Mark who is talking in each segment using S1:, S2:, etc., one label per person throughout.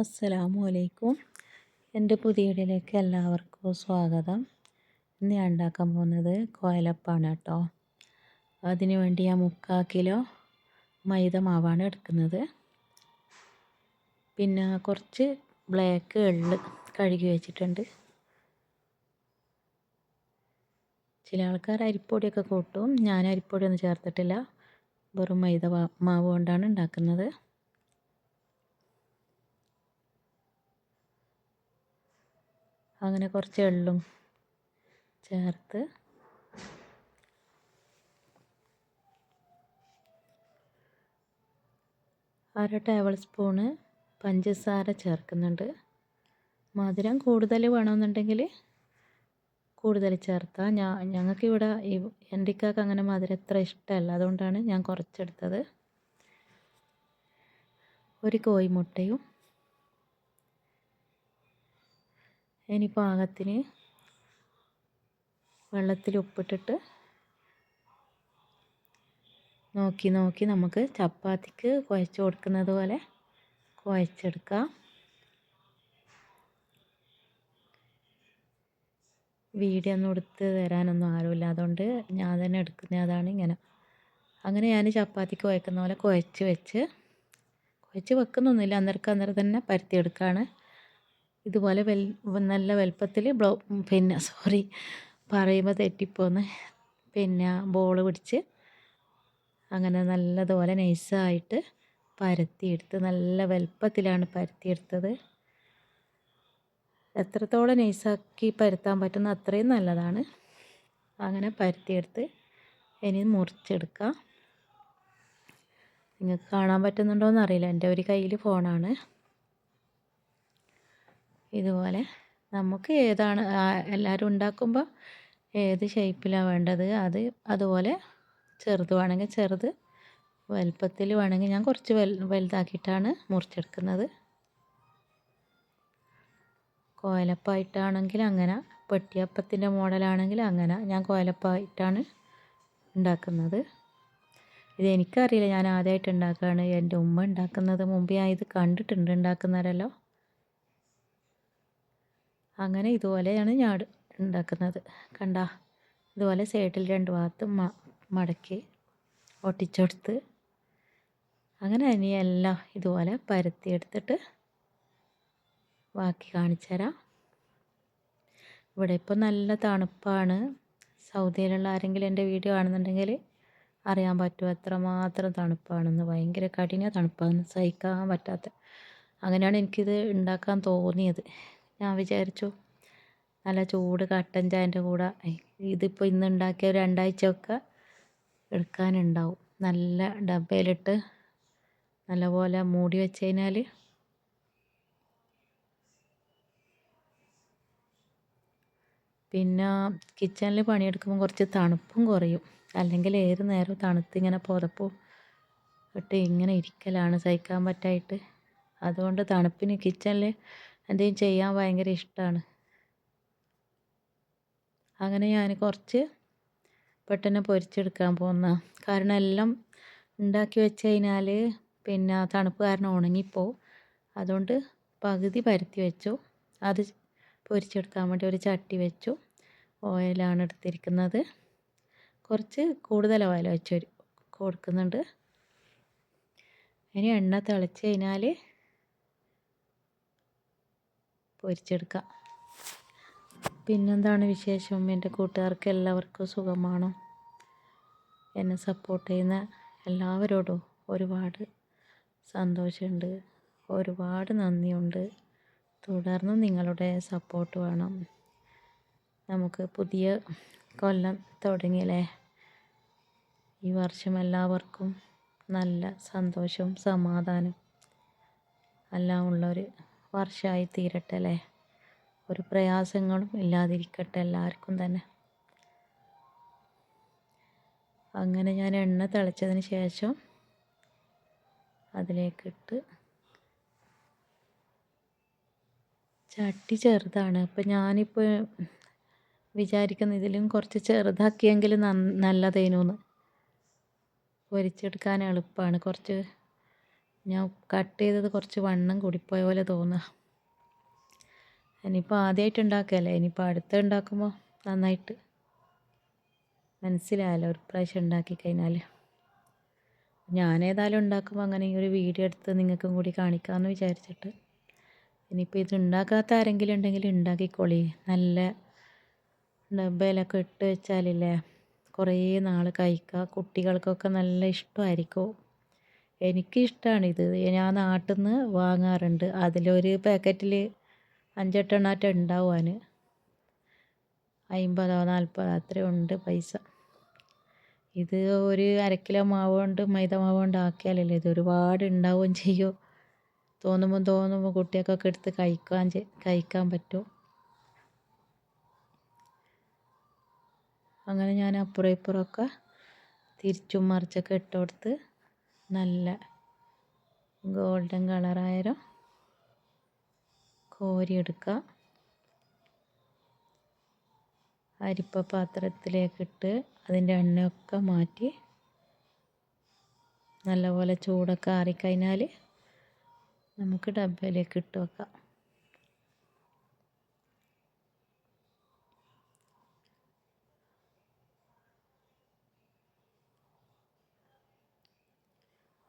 S1: അസ്സലാമു അലൈക്കും. എന്റെ പുതിയ വീഡിയോയിലേക്ക് എല്ലാവർക്കും സ്വാഗതം. ഇന്ന് ഞാൻ ഉണ്ടാക്കാൻ പോകുന്നത് കോയലപ്പാണ് കേട്ടോ. അതിന് വേണ്ടി ഞാൻ മുക്കാൽ കിലോ മൈദ മാവാണ് എടുക്കുന്നത്. പിന്നെ കുറച്ച് ബ്ലാക്ക് എള്ള് കഴുകി വെച്ചിട്ടുണ്ട്. ചില ആൾക്കാർ അരിപ്പൊടിയൊക്കെ കൂട്ടും. ഞാൻ അരിപ്പൊടിയൊന്നും ചേർത്തിട്ടില്ല. വെറും മൈദ മാവ് കൊണ്ടാണ് ഉണ്ടാക്കുന്നത്. അങ്ങനെ കുറച്ച് എള്ളും ചേർത്ത് അര ടേബിൾ സ്പൂണ് പഞ്ചസാര ചേർക്കുന്നുണ്ട്. മധുരം കൂടുതൽ വേണമെന്നുണ്ടെങ്കിൽ കൂടുതൽ ചേർത്താൽ ഞാൻ ഞങ്ങൾക്കിവിടെ ഈ എന്റെക്കാക്ക് അങ്ങനെ മധുരം എത്ര ഇഷ്ടമല്ല. അതുകൊണ്ടാണ് ഞാൻ കുറച്ചെടുത്തത്. ഒരു കോഴിമുട്ടയും ഇനി പാകത്തിന് വെള്ളത്തിൽ ഉപ്പിട്ടിട്ട് നോക്കി നോക്കി നമുക്ക് ചപ്പാത്തിക്ക് കുഴച്ച് കൊടുക്കുന്നത് പോലെ കുഴച്ചെടുക്കാം. വീഡിയോ ഒന്നും എടുത്ത് തരാനൊന്നും ആരുമില്ല. അതുകൊണ്ട് ഞാൻ തന്നെ എടുക്കുന്ന. അതാണ് ഇങ്ങനെ. അങ്ങനെ ഞാൻ ചപ്പാത്തിക്ക് കുഴക്കുന്ന പോലെ കുഴച്ച് വെച്ച് കുഴച്ച് വെക്കുന്നൊന്നുമില്ല. അന്നേരക്ക് അന്നേരം തന്നെ പരത്തിയെടുക്കുകയാണ് ഇതുപോലെ വെൽ നല്ല വലുപ്പത്തിൽ ബ്ലൗ പിന്നെ സോറി പറയുമ്പോൾ തെറ്റിപ്പോന്ന്. പിന്നെ ബോൾ പിടിച്ച് അങ്ങനെ നല്ലതുപോലെ നൈസായിട്ട് പരത്തിയെടുത്ത് നല്ല വലുപ്പത്തിലാണ് പരത്തിയെടുത്തത്. എത്രത്തോളം നൈസാക്കി പരത്താൻ പറ്റുന്ന അത്രയും നല്ലതാണ്. അങ്ങനെ പരത്തിയെടുത്ത് ഇനി മുറിച്ചെടുക്കാം. നിങ്ങൾക്ക് കാണാൻ പറ്റുന്നുണ്ടോ എന്നറിയില്ല എന്റെ ഒരു കയ്യിൽ ഫോണാണ് ഇതുപോലെ നമുക്ക് ഏതാണ് എല്ലാവരും ഉണ്ടാക്കുമ്പോൾ ഏത് ഷേപ്പിലാണ് വേണ്ടത്? അത് അതുപോലെ ചെറുത് വേണമെങ്കിൽ ചെറുത് വലുപ്പത്തിൽ വേണമെങ്കിൽ ഞാൻ കുറച്ച് വൽ വലുതാക്കിയിട്ടാണ് മുറിച്ചെടുക്കുന്നത്. കോലപ്പായിട്ടാണെങ്കിൽ അങ്ങനെ പെട്ടിയപ്പത്തിന്റെ മോഡലാണെങ്കിൽ അങ്ങനെ ഞാൻ കോലപ്പായിട്ടാണ് ഉണ്ടാക്കുന്നത്. ഇത് എനിക്കറിയില്ല ഞാൻ ആദ്യമായിട്ട് ഉണ്ടാക്കുകയാണ്. എന്റെ ഉമ്മ ഉണ്ടാക്കുന്നത് മുമ്പ് ഞാൻ ഇത് കണ്ടിട്ടുണ്ട് ഉണ്ടാക്കുന്നവരല്ലോ. അങ്ങനെ ഇതുപോലെയാണ് ഞാൻ ഉണ്ടാക്കുന്നത് കണ്ട? ഇതുപോലെ സൈഡിൽ രണ്ട് ഭാഗത്തും മടക്കി ഒട്ടിച്ചെടുത്ത് അങ്ങനെ ഇനി എല്ലാം ഇതുപോലെ പരത്തിയെടുത്തിട്ട് ബാക്കി കാണിച്ചു തരാം ഇവിടെ ഇപ്പോൾ നല്ല തണുപ്പാണ്. സൗദിയിലുള്ള ആരെങ്കിലും എന്റെ വീഡിയോ കാണുന്നുണ്ടെങ്കിൽ അറിയാൻ പറ്റും അത്രമാത്രം തണുപ്പാണെന്ന്. ഭയങ്കര കഠിന തണുപ്പാണ്. സഹിക്കാൻ പറ്റാത്ത. അങ്ങനെയാണ് എനിക്കിത് ഉണ്ടാക്കാൻ തോന്നിയത്. ഞാൻ വിചാരിച്ചു നല്ല ചൂട് കട്ടൻ ചായന്റെ കൂടെ ഇതിപ്പോൾ ഇന്ന് ഉണ്ടാക്കിയ രണ്ടാഴ്ചയൊക്കെ എടുക്കാനുണ്ടാവും. നല്ല ഡബയിലിട്ട് നല്ലപോലെ മൂടി വെച്ച് കഴിഞ്ഞാൽ പിന്നെ കിച്ചണിൽ പണിയെടുക്കുമ്പോൾ കുറച്ച് തണുപ്പും കുറയും. അല്ലെങ്കിൽ ഏത് നേരവും തണുത്ത് ഇങ്ങനെ പുതപ്പും ഇട്ട് ഇങ്ങനെ ഇരിക്കലാണ് സഹിക്കാൻ പറ്റായിട്ട്. അതുകൊണ്ട് തണുപ്പിന് കിച്ചണിൽ എന്തെങ്കിലും ചെയ്യാൻ ഭയങ്കര ഇഷ്ടമാണ് അങ്ങനെ ഞാൻ കുറച്ച് പെട്ടെന്ന് പൊരിച്ചെടുക്കാൻ പോകുന്ന കാരണം എല്ലാം ഉണ്ടാക്കി വെച്ച് കഴിഞ്ഞാൽ പിന്നെ തണുപ്പ് കാരണം ഉണങ്ങിപ്പോവും അതുകൊണ്ട് പകുതി പരത്തി വെച്ചു. അത് പൊരിച്ചെടുക്കാൻ വേണ്ടി ഒരു ചട്ടി വെച്ചു. ഓയിലാണ് എടുത്തിരിക്കുന്നത്. കുറച്ച് കൂടുതൽ ഓയിൽ വെച്ച് കൊടുക്കുന്നുണ്ട്. ഇനി എണ്ണ തിളച്ച് കഴിഞ്ഞാൽ പൊരിച്ചെടുക്കാം. പിന്നെന്താണ് വിശേഷം? എന്റെ കൂട്ടുകാർക്ക് എല്ലാവർക്കും സുഖമാണോ? എന്നെ സപ്പോർട്ട് ചെയ്യുന്ന എല്ലാവരോടും ഒരുപാട് സന്തോഷമുണ്ട്. ഒരുപാട് നന്ദിയുണ്ട്. തുടർന്നും നിങ്ങളുടെ സപ്പോർട്ട് വേണം. നമുക്ക് പുതിയ കൊല്ലം തുടങ്ങിയല്ലേ? ഈ വർഷം എല്ലാവർക്കും നല്ല സന്തോഷവും സമാധാനം എല്ലാം ഉള്ളൊരു വർഷമായി തീരട്ടെ അല്ലേ ഒരു പ്രയാസങ്ങളും ഇല്ലാതിരിക്കട്ടെ എല്ലാവർക്കും തന്നെ. അങ്ങനെ ഞാൻ എണ്ണ തിളച്ചതിന് ശേഷം അതിലേക്കിട്ട് ചട്ടി ചെറുതാണ്. അപ്പം ഞാനിപ്പോൾ വിചാരിക്കുന്ന ഇതിലും കുറച്ച് ചെറുതാക്കിയെങ്കിൽ നല്ലതേനൂന്ന്. പൊരിച്ചെടുക്കാൻ എളുപ്പമാണ് കുറച്ച് ഞാൻ കട്ട് ചെയ്തത് കുറച്ച് വണ്ണം കൂടിപ്പോയ പോലെ തോന്നുക ഇനിയിപ്പോൾ ആദ്യമായിട്ട് ഉണ്ടാക്കുകയല്ലേ ഇനിയിപ്പോൾ അടുത്ത ഉണ്ടാക്കുമ്പോൾ നന്നായിട്ട് മനസ്സിലായല്ലോ ഒരു പ്രാവശ്യം ഉണ്ടാക്കി കഴിഞ്ഞാൽ ഞാനേതായാലും ഉണ്ടാക്കുമ്പോൾ അങ്ങനെ ഈ ഒരു വീഡിയോ എടുത്ത് നിങ്ങൾക്കും കൂടി കാണിക്കാമെന്ന് വിചാരിച്ചിട്ട്. ഇനിയിപ്പോൾ ഇത് ഉണ്ടാക്കാത്ത ആരെങ്കിലും ഉണ്ടെങ്കിൽ ഉണ്ടാക്കിക്കോളി. നല്ല ഡബയിലൊക്കെ ഇട്ട് വെച്ചാലില്ലേ? കുറേ നാൾ കഴിക്കുക കുട്ടികൾക്കൊക്കെ നല്ല ഇഷ്ടമായിരിക്കും. എനിക്കിഷ്ടമാണിത് ഞാൻ നാട്ടിൽ നിന്ന് വാങ്ങാറുണ്ട്. അതിലൊരു പാക്കറ്റിൽ അഞ്ചെട്ടെണ്ണാറ്റം ഉണ്ടാവാൻ അമ്പതോ നാൽപ്പതോ അത്രയും ഉണ്ട് പൈസ. ഇത് ഒരു അര കിലോ മാവ് കൊണ്ട് മൈദ മാവ് കൊണ്ട് ആക്കിയാലല്ലേ ഇത് ഒരുപാട് ഉണ്ടാവുകയും ചെയ്യും. തോന്നുമ്പോൾ തോന്നുമ്പോൾ കുട്ടികൾക്കൊക്കെ എടുത്ത് കഴിക്കാൻ കഴിക്കാൻ പറ്റും. അങ്ങനെ ഞാൻ അപ്പുറം ഇപ്പുറമൊക്കെ തിരിച്ചും മറിച്ചൊക്കെ ഇട്ട് കൊടുത്ത് നല്ല ഗോൾഡൻ കളറായാലും കോരിയെടുക്കുക അരിപ്പ പാത്രത്തിലേക്കിട്ട് അതിന്റെ എണ്ണയൊക്കെ മാറ്റി നല്ലപോലെ ചൂടൊക്കെ ആറിക്കഴിഞ്ഞാൽ നമുക്ക് ഡബ്ബയിലേക്ക് ഇട്ട് വെക്കാം.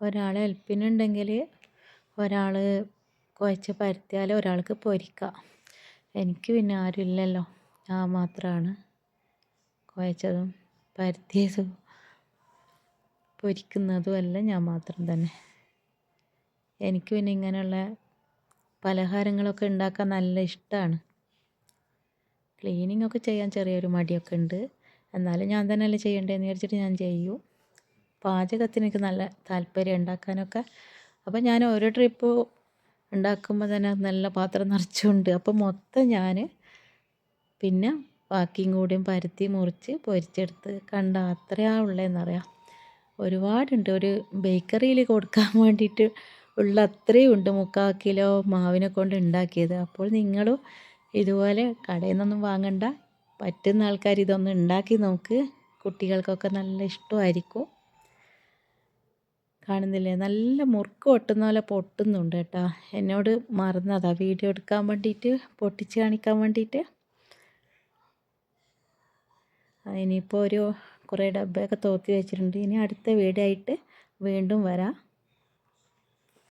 S1: ഒരാൾ ഹെൽപ്പിനുണ്ടെങ്കിൽ ഒരാൾ കുഴച്ച് പരത്തിയാൽ ഒരാൾക്ക് പൊരിക്കാം. എനിക്ക് പിന്നെ ആരുമില്ലല്ലോ ഞാൻ മാത്രമാണ് കുഴച്ചതും പരത്തിയതും പൊരിക്കുന്നതും എല്ലാം ഞാൻ മാത്രം തന്നെ. എനിക്ക് പിന്നെ ഇങ്ങനെയുള്ള പലഹാരങ്ങളൊക്കെ ഉണ്ടാക്കാൻ നല്ല ഇഷ്ടമാണ് ക്ലീനിങ് ഒക്കെ ചെയ്യാൻ ചെറിയൊരു മടിയൊക്കെ ഉണ്ട്. എന്നാലും ഞാൻ തന്നെയല്ലേ ചെയ്യേണ്ടതെന്ന് വിചാരിച്ചിട്ട് ഞാൻ ചെയ്യും. പാചകത്തിന് എനിക്ക് നല്ല താല്പര്യം ഉണ്ടാക്കാനൊക്കെ. അപ്പോൾ ഞാൻ ഓരോ ട്രിപ്പ് ഉണ്ടാക്കുമ്പോൾ തന്നെ നല്ല പാത്രം നിറച്ചുകൊണ്ട് അപ്പോൾ മൊത്തം ഞാൻ പിന്നെ ബാക്കിയും കൂടിയും പരത്തി മുറിച്ച് പൊരിച്ചെടുത്ത് കണ്ട അത്രയാ ഉള്ളതെന്നറിയാം ഒരുപാടുണ്ട്. ഒരു ബേക്കറിയിൽ കൊടുക്കാൻ വേണ്ടിയിട്ട് ഉള്ള അത്രയും ഉണ്ട്. മുക്കാൽ കിലോ മാവിനെ കൊണ്ട് ഉണ്ടാക്കിയത്. അപ്പോൾ നിങ്ങളും ഇതുപോലെ കടയിൽ നിന്നൊന്നും വാങ്ങണ്ട. പറ്റുന്ന ആൾക്കാർ ഇതൊന്ന് ഉണ്ടാക്കി നോക്ക്. കുട്ടികൾക്കൊക്കെ നല്ല ഇഷ്ടമായിരിക്കും. കാണുന്നില്ലേ? നല്ല മുറുക്ക് പൊട്ടുന്ന പോലെ പൊട്ടുന്നുണ്ട് കേട്ടോ. എന്നോട് മറന്നതാ വീഡിയോ എടുക്കാൻ വേണ്ടിയിട്ട് പൊട്ടിച്ച് കാണിക്കാൻ വേണ്ടിയിട്ട്. ഇനിയിപ്പോൾ ഒരു കുറേ ഡബ്ബയൊക്കെ തോത്തി വെച്ചിട്ടുണ്ട്. ഇനി അടുത്ത വീഡിയോ ആയിട്ട് വീണ്ടും വരാം.